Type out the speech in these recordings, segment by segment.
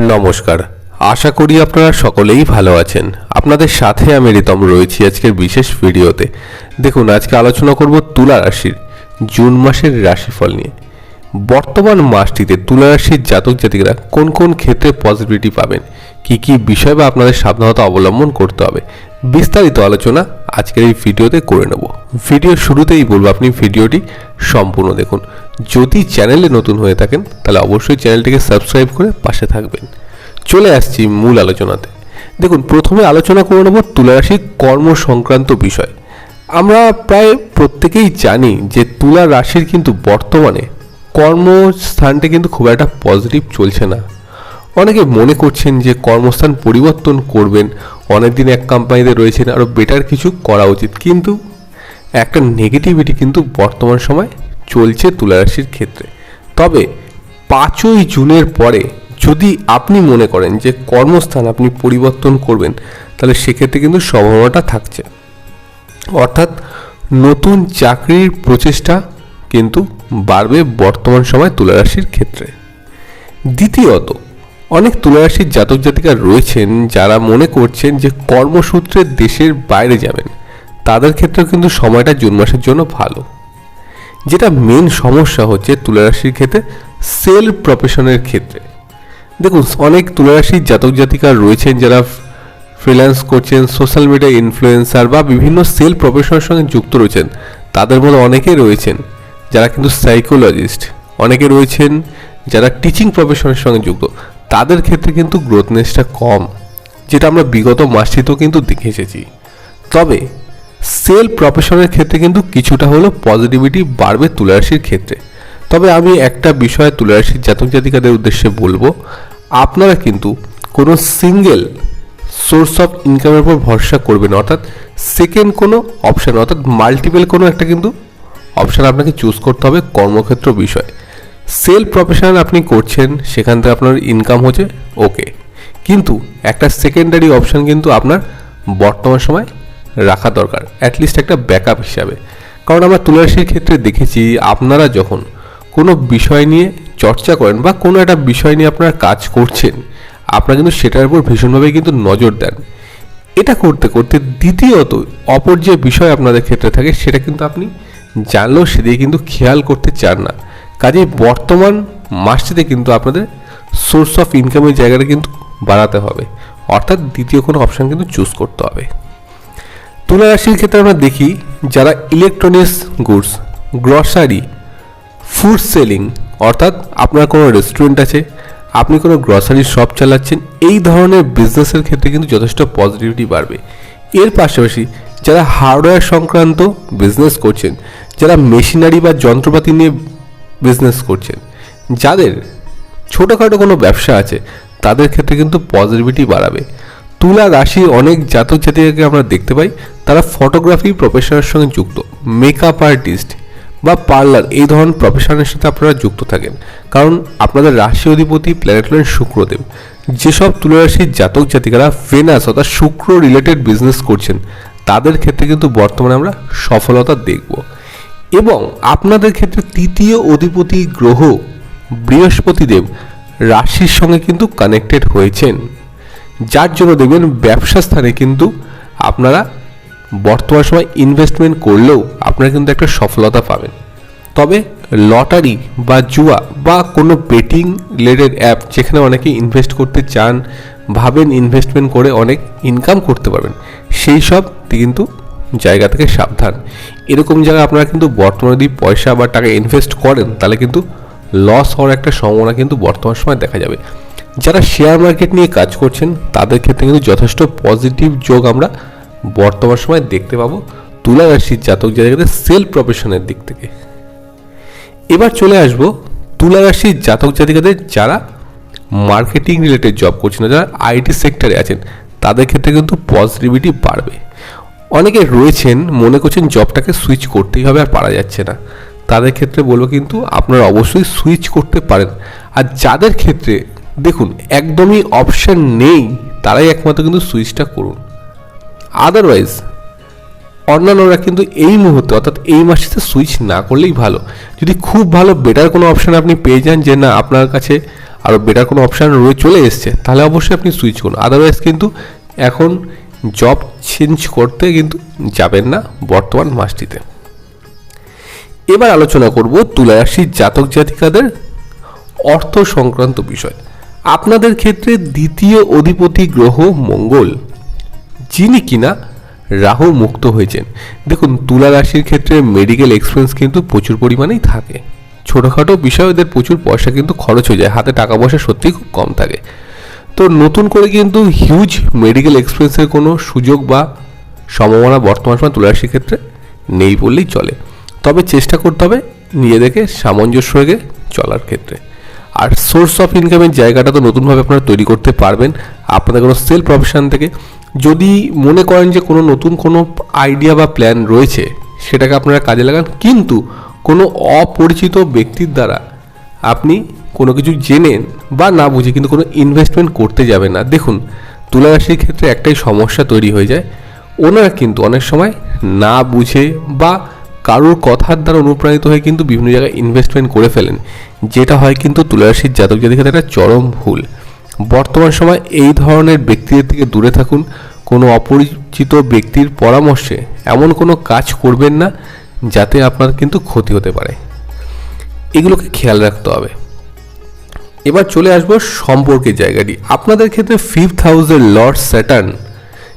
নমস্কার। আশা করি আপনারা সকলেই ভালো আছেন। আপনাদের সাথে আমি রিতম রয়েছি আজকের বিশেষ ভিডিওতে। দেখুন, আজকে আলোচনা করব তুলা রাশির, জুন মাসের রাশিফল নিয়ে। বর্তমান মাসটিতে তুলা রাশির জাতক জাতিকরা কোন কোন ক্ষেত্রে পজিটিভিটি পাবেন? কি কি বিষয় বা আপনাদের সাবধানতা অবলম্বন করতে হবে? বিস্তারিত আলোচনা আজকের এই ভিডিওতে করে নেব। ভিডিও শুরুতেই বলব আপনি ভিডিওটি সম্পূর্ণ দেখুন। যদি চ্যানেলে নতুন হয়ে থাকেন, তাহলে অবশ্যই চ্যানেলটিকে সাবস্ক্রাইব করে পাশে থাকবেন। চলে আসছি মূল আলোচনাতে। দেখুন, প্রথমে আলোচনা করে নেব তুলারাশির কর্ম সংক্রান্ত বিষয়। আমরা প্রায় প্রত্যেকেই জানি যে তুলা রাশির কিন্তু বর্তমানে কর্মস্থানটা কিন্তু খুব একটা পজিটিভ চলছে না। অনেকে মনে করছেন যে কর্মস্থান পরিবর্তন করবেন, অনেকদিন এক কোম্পানিতে রয়েছেন আরও বেটার কিছু করা উচিত। কিন্তু একটা নেগেটিভিটি কিন্তু বর্তমান সময় চলছে তুলারাশির ক্ষেত্রে। তবে পাঁচই জুনের পরে যদি আপনি মনে করেন যে কর্মস্থান আপনি পরিবর্তন করবেন, তাহলে সেক্ষেত্রে কিন্তু সম্ভাবনাটা থাকছে। অর্থাৎ নতুন চাকরির প্রচেষ্টা কিন্তু বাড়বে বর্তমান সময় তুলারাশির ক্ষেত্রে। দ্বিতীয়ত, অনেক তুলারাশির জাতক জাতিকা রয়েছেন যারা মনে করছেন যে কর্মসূত্রে দেশের বাইরে যাবেন। তাদের ক্ষেত্রেও কিন্তু সময়টা জুন মাসের জন্য ভালো। যেটা মেন সমস্যা হচ্ছে তুলারাশির ক্ষেত্রে সেল প্রফেশনের ক্ষেত্রে। দেখুন, অনেক তুলারাশির জাতক জাতিকা রয়েছেন যারা ফ্রিল্যান্স করছেন সোশ্যাল মিডিয়া ইনফ্লুয়েন্সার বা বিভিন্ন সেল প্রফেশনের সঙ্গে যুক্ত রয়েছেন। তাদের মধ্যে অনেকেই রয়েছেন। যারা কিন্তু সাইকোলজিস্ট অনেকে রয়েছেন যারা টিচিং প্রফেশনের সঙ্গে যুক্ত, তাদের ক্ষেত্রে কিন্তু গ্রোথনেসটা কম, যেটা আমরা বিগত মাসটিতেও কিন্তু দেখে এসেছি। তবে সেল প্রফেশনের ক্ষেত্রে কিন্তু কিছুটা হলেও পজিটিভিটি বাড়বে তুলারাশির ক্ষেত্রে। তবে আমি একটা বিষয়ে তুলারাশির জাতক জাতিকাদের উদ্দেশ্যে বলব, আপনারা কিন্তু কোনো সিঙ্গেল সোর্স অফ ইনকামের উপর ভরসা করবেন অর্থাৎ সেকেন্ড কোনো অপশান অর্থাৎ মাল্টিপল কোনো একটা কিন্তু অপশান আপনাকে চুজ করতে হবে কর্মক্ষেত্র বিষয়। সেল প্রফেশনাল আপনি করছেন, সেখান থেকে আপনার ইনকাম হচ্ছে ওকে কিন্তু একটা সেকেন্ডারি অপশান কিন্তু আপনার বর্তমান সময় রাখা দরকার অ্যাটলিস্ট একটা ব্যাকআপ হিসাবে। কারণ আমরা তুলারাশির ক্ষেত্রে দেখেছি, আপনারা যখন কোনো বিষয় নিয়ে চর্চা করেন বা কোনো একটা বিষয় নিয়ে আপনারা কাজ করছেন, আপনারা কিন্তু সেটার উপর ভীষণভাবে কিন্তু নজর দেন। এটা করতে করতে দ্বিতীয়ত অপর যে বিষয় আপনাদের ক্ষেত্রে থাকে, সেটা কিন্তু আপনি জানলেও সেদিকে কিন্তু খেয়াল করতে চান না। কাজে বর্তমান মাসটিতে কিন্তু আপনাদের সোর্স অফ ইনকামের জায়গাটা কিন্তু বাড়াতে হবে। অর্থাৎ দ্বিতীয় কোনো অপশান কিন্তু চুজ করতে হবে। তুলা রাশির ক্ষেত্রে আমরা দেখি, যারা electronics goods grocery food selling অর্থাৎ আপনার কোনো রেস্টুরেন্ট আছে, আপনি কোনো গ্রসারি শপ চালাচ্ছেন, এই ধরনের বিজনেসের ক্ষেত্রে কিন্তু যথেষ্ট পজিটিভিটি বাড়বে। এর পাশাপাশি যারা হার্ডওয়্যার সংক্রান্ত বিজনেস করছেন, যারা মেশিনারি বা যন্ত্রপাতি নিয়ে বিজনেস করছেন, যাদের ছোটোখাটো কোনো ব্যবসা আছে, তাদের ক্ষেত্রে কিন্তু পজিটিভিটি বাড়াবে। তুলা রাশির অনেক জাতক জাতিকে আমরা দেখতে পাই, তারা ফটোগ্রাফি প্রফেশনের সঙ্গে যুক্ত মেকআপ আর্টিস্ট বা পার্লার এই ধরনের প্রফেশনের সাথে আপনারা যুক্ত থাকেন। কারণ আপনাদের রাশি অধিপতি প্ল্যানেট হলেন শুক্রদেব। যেসব তুলারাশির জাতক জাতিকারা ভেনাস অর্থাৎ শুক্র রিলেটেড বিজনেস করছেন তাদের ক্ষেত্রে কিন্তু বর্তমানে আমরা সফলতা দেখব। এবং আপনাদের ক্ষেত্রে তৃতীয় অধিপতি গ্রহ বৃহস্পতিদেব রাশির সঙ্গে কিন্তু কানেক্টেড হয়েছেন। যার জন্য দেখবেন ব্যবসা স্থানে কিন্তু আপনারা বর্তমান সময় ইনভেস্টমেন্ট করলেও আপনারা কিন্তু একটা সফলতা পাবেন। তবে লটারি বা জুয়া বা কোনো বেটিং রিলেটেড অ্যাপ যেখানে অনেকে ইনভেস্ট করতে চান, ভাবেন ইনভেস্টমেন্ট করে অনেক ইনকাম করতে পারবেন, সেই সব কিন্তু জায়গা থেকে সাবধান। এরকম জায়গায় আপনারা কিন্তু বর্তমানে যদি পয়সা বা টাকা ইনভেস্ট করেন, তাহলে কিন্তু লস হওয়ার একটা সম্ভাবনা কিন্তু বর্তমান সময় দেখা যাবে। যারা শেয়ার মার্কেট নিয়ে কাজ করছেন, তাদের ক্ষেত্রে কিন্তু যথেষ্ট পজিটিভ যোগ আমরা বর্তমান সময় দেখতে পাবো তুলা রাশির জাতক জাতকদের সেল প্রফেশনের দিক থেকে। এবার চলে আসব তুলা রাশির জাতক জাতিকাদের যারা মার্কেটিং রিলেটেড জব করছেন, যারা আইটি সেক্টরে আছেন, তাদের ক্ষেত্রে কিন্তু পজিটিভিটি বাড়বে। অনেকে রয়েছেন, মনে করছেন জবটাকে সুইচ করতেই হবে আর পারা যাচ্ছে না। তাদের ক্ষেত্রে বলব কিন্তু আপনারা অবশ্যই সুইচ করতে পারেন। আর যাদের ক্ষেত্রে, দেখুন, একদমই অপশান নেই, তারাই একমাত্র কিন্তু সুইচটা করুন। আদারওয়াইজ অন্যান্যরা কিন্তু এই মুহূর্তে, অর্থাৎ এই মাসেতে সুইচ না করলেই ভালো। যদি খুব ভালো বেটার কোনো অপশান আপনি পেয়ে যান যে না, আপনার কাছে আরও বেটার কোনো অপশান রয়ে চলে এসছে, তাহলে অবশ্যই আপনি সুইচ করুন। আদারওয়াইজ কিন্তু এখন জব চেঞ্জ করতে কিন্তু যাবেন না বর্তমান মাসটিতে। এবার আলোচনা করব তুলা রাশির জাতক জাতিকাদের অর্থ সংক্রান্ত বিষয়। আপনাদের ক্ষেত্রে দ্বিতীয় অধিপতি গ্রহ মঙ্গল, যিনি কিনা রাহু মুক্ত হয়েছেন। দেখুন তুলা রাশির ক্ষেত্রে মেডিকেল এক্সপেন্স কিন্তু প্রচুর পরিমাণেই থাকে। ছোটোখাটো বিষয়ে, ওদের প্রচুর পয়সা কিন্তু খরচ হয়ে যায়। হাতে টাকা পয়সা সত্যিই খুব কম থাকে। তো নতুন করে কিন্তু হিউজ মেডিকেল এক্সপেন্সের কোনো সুযোগ বা সম্ভাবনা বর্তমান সময় তুলা রাশির ক্ষেত্রে নেই বললেই চলে। তবে চেষ্টা করতে হবে নিজেদেরকে সামঞ্জস্য রেখে চলার ক্ষেত্রে। আর সোর্স অফ ইনকামের জায়গাটা তো নতুনভাবে আপনারা তৈরি করতে পারবেন আপনাদের কোনো সেল প্রফেশন থেকে। যদি মনে করেন যে কোনো নতুন কোনো আইডিয়া বা প্ল্যান রয়েছে, সেটাকে আপনারা কাজে লাগান। কিন্তু কোনো অপরিচিত ব্যক্তির দ্বারা আপনি কোনো কিছু জেনেন বা না বুঝে কিন্তু কোনো ইনভেস্টমেন্ট করতে যাবে না। দেখুন তুলা রাশির ক্ষেত্রে একটাই সমস্যা তৈরি হয়ে যায়। ওনারা কিন্তু অনেক সময় না বুঝে বা কারোর কথার দ্বারা অনুপ্রাণিত হয়ে কিন্তু বিভিন্ন জায়গায় ইনভেস্টমেন্ট করে ফেলেন। যেটা হয় কিন্তু তুলারাশির জাতক জাতিকাদের একটা চরম ভুল। বর্তমান সময় এই ধরনের ব্যক্তিদের থেকে দূরে থাকুন। কোনো অপরিচিত ব্যক্তির পরামর্শে এমন কোনো কাজ করবেন না, যাতে আপনার কিন্তু ক্ষতি হতে পারে। এগুলোকে খেয়াল রাখতে হবে। এবার চলে আসব সম্পর্কের জায়গাটি। আপনাদের ক্ষেত্রে ফিফথ হাউসের লর্ড স্যাটার্ন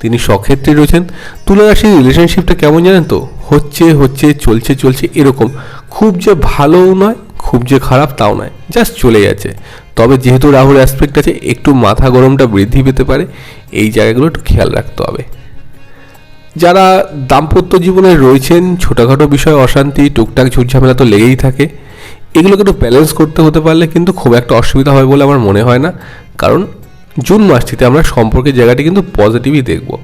তিনি সক্ষেত্রে রয়েছেন। তুলা রাশির রিলেশনশিপটা কেমন জানেন তো? হচ্ছে হচ্ছে, চলছে চলছে, এরকম। খুব যে ভালোও নয়, খুব যে খারাপ তাও নয় জাস্ট চলে যাচ্ছে। তবে যেহেতু রাহুর অ্যাসপেক্ট আছে, একটু মাথা গরমটা বৃদ্ধি পেতে পারে, এই জায়গাগুলো একটু খেয়াল রাখতে হবে। যারা দাম্পত্য জীবনে রয়েছেন, ছোটোখাটো বিষয়, অশান্তি, টুকটাক ঝুটঝামেলা তো লেগেই থাকে এগুলোকে একটু ব্যালেন্স করতে হতে পারলে কিন্তু খুব একটা অসুবিধা হয় বলে আমার মনে হয় না। কারণ জুন মাসটিতে আমরা সম্পর্কের জায়গাটি কিন্তু পজিটিভই দেখব।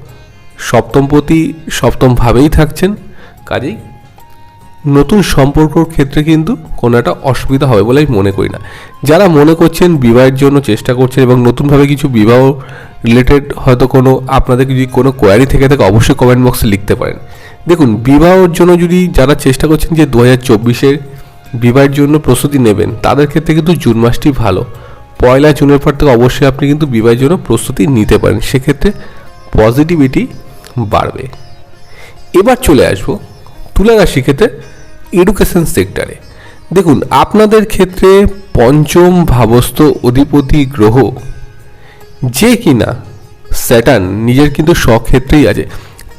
সপ্তমপতি সপ্তমভাবেই থাকছেন। কাজেই নতুন সম্পর্কর ক্ষেত্রে কিন্তু কোনো একটা অসুবিধা হবে বলে আমি মনে করি না। যারা মনে করছেন বিবাহের জন্য চেষ্টা করছেন এবং নতুনভাবে কিছু বিবাহ রিলেটেড হয়তো কোনো আপনাদের যদি কোনো কোয়ারি থেকে থাকে, অবশ্যই কমেন্ট বক্সে লিখতে পারেন। দেখুন বিবাহর জন্য যদি যারা চেষ্টা করছেন যে দু হাজার চব্বিশের বিবাহের জন্য প্রস্তুতি নেবেন। তাদের ক্ষেত্রে কিন্তু জুন মাসটি ভালো। পয়লা জুনের পর থেকে অবশ্যই আপনি কিন্তু বিবাহের জন্য প্রস্তুতি নিতে পারেন। সেক্ষেত্রে পজিটিভিটি বাড়বে। এবার চলে আসব তুলা রাশি ক্ষেত্রে এডুকেশন সেক্টরে দেখুন, আপনাদের ক্ষেত্রে পঞ্চম ভাবস্থ অধিপতি গ্রহ যে কিনা স্যাটার্ন নিজের কিন্তু স্বক্ষেত্রেই আছে।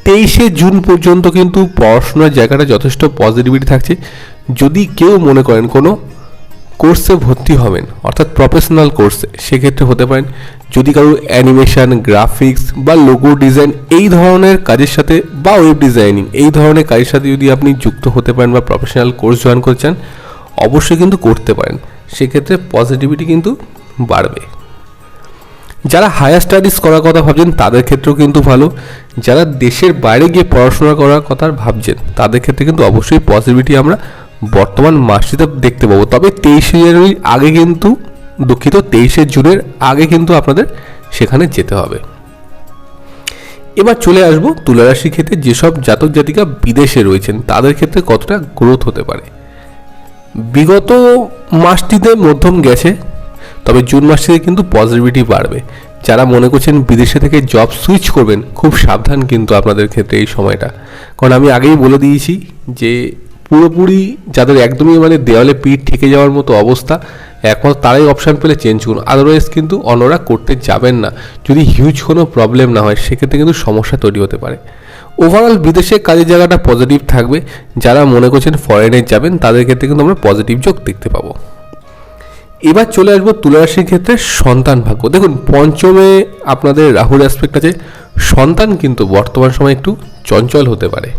তেইশে জুন পর্যন্ত কিন্তু পড়াশোনার জায়গাটা যথেষ্ট পজিটিভিটি থাকছে। যদি কেউ মনে করেন কোনো কোর্সে ভর্তি হবেন, অর্থাৎ প্রফেশনাল কোর্সে সেক্ষেত্রে হতে পারেন। যদি কারোর অ্যানিমেশন গ্রাফিক্স বা লোগো ডিজাইন এই ধরনের কাজের সাথে বা ওয়েব ডিজাইনিং এই ধরনের কাজের সাথে যদি আপনি যুক্ত হতে পারেন বা প্রফেশনাল কোর্স জয়েন করতে চান, অবশ্যই কিন্তু করতে পারেন। সেক্ষেত্রে পজিটিভিটি কিন্তু বাড়বে। যারা হায়ার স্টাডিজ করার কথা ভাবছেন, তাদের ক্ষেত্রেও কিন্তু ভালো। যারা দেশের বাইরে গিয়ে পড়াশোনা করার কথা ভাবছেন, তাদের ক্ষেত্রে কিন্তু অবশ্যই পজিটিভিটি আমরা বর্তমান মাসটিতে দেখতে পাবো। তবে তেইশে জানুয়ারির আগে কিন্তু, দুঃখিত, তেইশে জুনের আগে কিন্তু আপনাদের সেখানে যেতে হবে। এবার চলে আসব তুলারাশি ক্ষেত্রে যেসব জাতক জাতিকা বিদেশে রয়েছেন, তাদের ক্ষেত্রে কতটা গ্রোথ হতে পারে? বিগত মাসটিতে মধ্যম গেছে, তবে জুন মাসটিতে কিন্তু পজিটিভিটি বাড়বে। যারা মনে করছেন বিদেশে থেকে জব সুইচ করবেন, খুব সাবধান কিন্তু আপনাদের ক্ষেত্রে এই সময়টা। কারণ আমি আগেই বলে দিয়েছি যে পুরোপুরি যাদের একদমই মানে দেওয়ালে পিঠ ঠেকে যাওয়ার মতো অবস্থা, এখন তারাই অপশান পেলে চেঞ্জ করুন। আদারওয়াইজ কিন্তু অন্যরা করতে যাবেন না। যদি হিউজ কোনো প্রবলেম না হয়, সেক্ষেত্রে কিন্তু সমস্যা তৈরি হতে পারে। ওভারঅল বিদেশে কাজের জায়গাটা পজিটিভ থাকবে। যারা মনে করছেন ফরেনে যাবেন, তাদের ক্ষেত্রে কিন্তু আমরা পজিটিভ যোগ দেখতে পাবো। এবার চলে আসব তুলারাশির ক্ষেত্রে সন্তান ভাগ্য। দেখুন, পঞ্চমে আপনাদের রাহুর অ্যাসপেক্ট আছে। সন্তান কিন্তু বর্তমান সময় একটু চঞ্চল হতে পারে।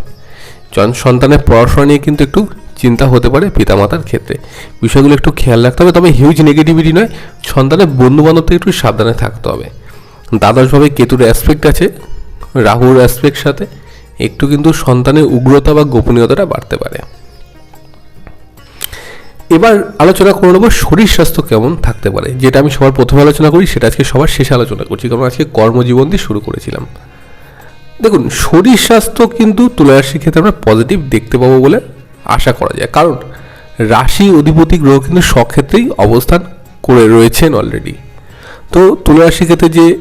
সন্তানের পড়াশোনা নিয়ে কিন্তু একটু চিন্তা হতে পারে পিতামাতার ক্ষেত্রে। বিষয়গুলো একটু খেয়াল রাখতে হবে, তবে হিউজ নেগেটিভিটি নয়, সন্তানের বন্ধু বান্ধব থেকে একটু সাবধানে থাকতে হবে। দ্বাদশভাবে কেতুর অ্যাসপেক্ট আছে, রাহুর অ্যাসপেক্ট সাথে, একটু কিন্তু সন্তানের উগ্রতা বা গোপনীয়তাটা বাড়তে পারে। এবার আলোচনা করে নেব শরীর স্বাস্থ্য কেমন থাকতে পারে, যেটা আমি সবার প্রথমে আলোচনা করি, সেটা আজকে সবার শেষে আলোচনা করছি, কারণ আজকে কর্মজীবন দিয়ে শুরু করেছিলাম। দেখুন, শরীর স্বাস্থ্য কিন্তু তুলা রাশির ক্ষেত্রে আমরা পজিটিভ দেখতে পাবো বলে আশা করা যায়। কারণ, রাশি অধিপতি গ্রহ কিন্তু সক্ষেত্রেই অবস্থান করে রয়েছেন অলরেডি তো তুলা রাশির ক্ষেত্রে যে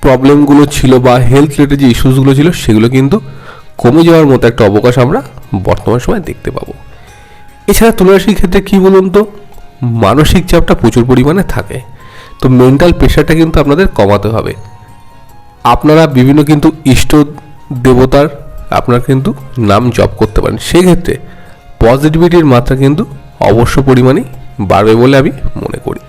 প্রবলেমগুলো ছিল বা হেলথ রিলেটেড যে ইস্যুসগুলো ছিল, সেগুলো কিন্তু কমে যাওয়ার মতো একটা অবকাশ আমরা বর্তমান সময় দেখতে পাবো। এছাড়া তুলারাশির ক্ষেত্রে কী বলুন তো, মানসিক চাপটা প্রচুর পরিমাণে থাকে। তো মেন্টাল প্রেশারটা কিন্তু আপনাদের কমাতে হবে। আপনারা বিভিন্ন কিন্তু ইষ্ট দেবতার আপনারা কিন্তু নাম জপ করতে পারেন। সেক্ষেত্রে পজিটিভিটির মাত্রা কিন্তু অবশ্য পরিমাণেই বাড়বে বলে আমি মনে করি।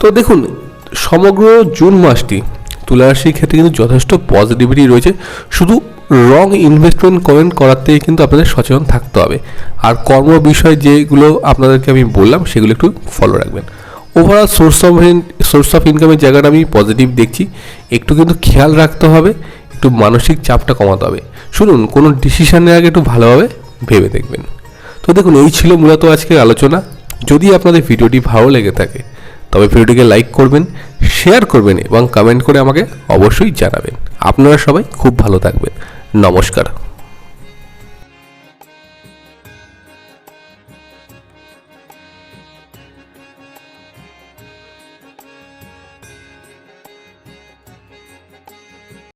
তো দেখুন, সমগ্র জুন মাসটি তুলা রাশির ক্ষেত্রে কিন্তু যথেষ্ট পজিটিভিটি রয়েছে। শুধু রং ইনভেস্টমেন্ট করেন করার থেকে কিন্তু আপনাদের সচেতন থাকতে হবে। আর কর্ম বিষয় যেগুলো আপনাদেরকে আমি বললাম, সেগুলো একটু ফলো রাখবেন। Overall source of source of ইনকামের জায়গাটা আমি পজিটিভ দেখছি। একটু কিন্তু খেয়াল রাখতে হবে, একটু মানসিক চাপটা কমাতে হবে। শুনুন, কোনো ডিসিশনের আগে একটু ভালোভাবে ভেবে দেখবেন। তো দেখুন, এই ছিল মূলত আজকের আলোচনা। যদি আপনাদের ভিডিওটি ভালো লেগে থাকে, তবে ভিডিওটিকে লাইক করবেন শেয়ার করবেন এবং কমেন্ট করে আমাকে অবশ্যই জানাবেন। আপনারা সবাই খুব ভালো থাকবেন। নমস্কার।